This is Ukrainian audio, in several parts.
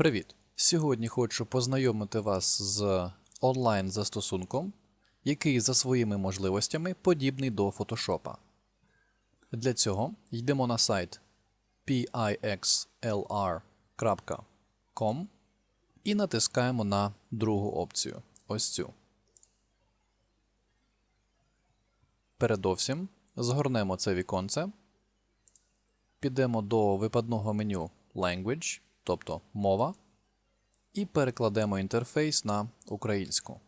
Привіт! Сьогодні хочу познайомити вас з онлайн-застосунком, який за своїми можливостями подібний до Photoshop. Для цього йдемо на сайт pixlr.com і натискаємо на другу опцію. Ось цю. Передовсім згорнемо це віконце. Підемо до випадного меню Language, тобто мова, і перекладемо інтерфейс на українську.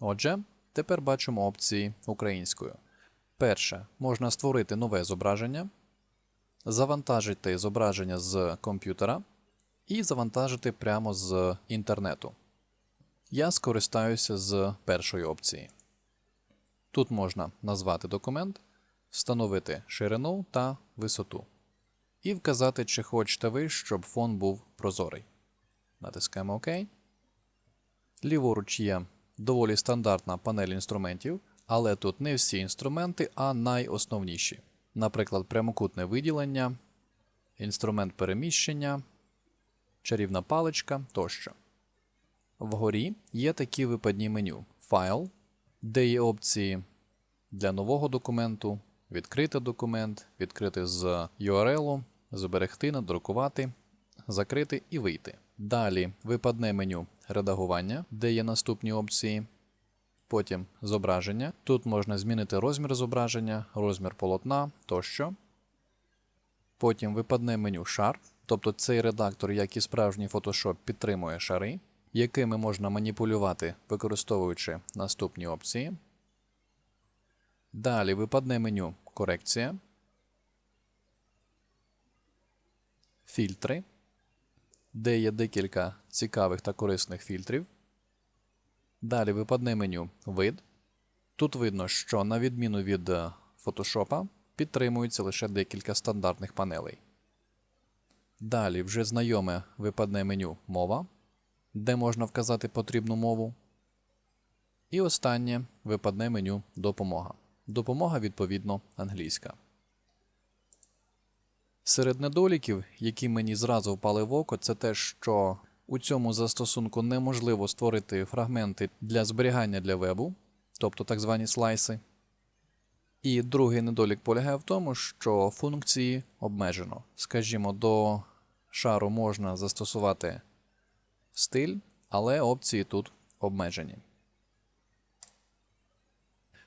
Отже, тепер бачимо опції українською. Перше, можна створити нове зображення, завантажити зображення з комп'ютера і завантажити прямо з інтернету. Я скористаюся з першої опції. Тут можна назвати документ, встановити ширину та висоту і вказати, чи хочете ви, щоб фон був прозорий. Натискаємо ОК. Ліворуч є доволі стандартна панель інструментів, але тут не всі інструменти, а найосновніші. Наприклад, прямокутне виділення, інструмент переміщення, чарівна паличка тощо. Вгорі є такі випадні меню: Файл, де є опції для нового документу, відкрити документ, відкрити з URL, зберегти, надрукувати, закрити і вийти. Далі випадне меню редагування, де є наступні опції. Потім зображення. Тут можна змінити розмір зображення, розмір полотна тощо. Потім випадне меню шар, тобто цей редактор, як і справжній Photoshop, підтримує шари, якими можна маніпулювати, використовуючи наступні опції. Далі випадне меню корекція. Фільтри, де є декілька цікавих та корисних фільтрів. Далі випадне меню Вид. Тут видно, що на відміну від Photoshop підтримується лише декілька стандартних панелей. Далі вже знайоме випадне меню Мова, де можна вказати потрібну мову. І останнє випадне меню Допомога. Допомога, відповідно, англійська. Серед недоліків, які мені зразу впали в око, це те, що у цьому застосунку неможливо створити фрагменти для зберігання для вебу, тобто так звані слайси. І другий недолік полягає в тому, що функції обмежено. Скажімо, до шару можна застосувати стиль, але опції тут обмежені.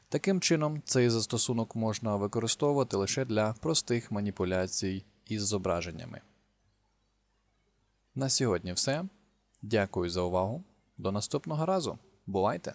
Таким чином, цей застосунок можна використовувати лише для простих маніпуляцій із зображеннями. На сьогодні все. Дякую за увагу. До наступного разу. Бувайте!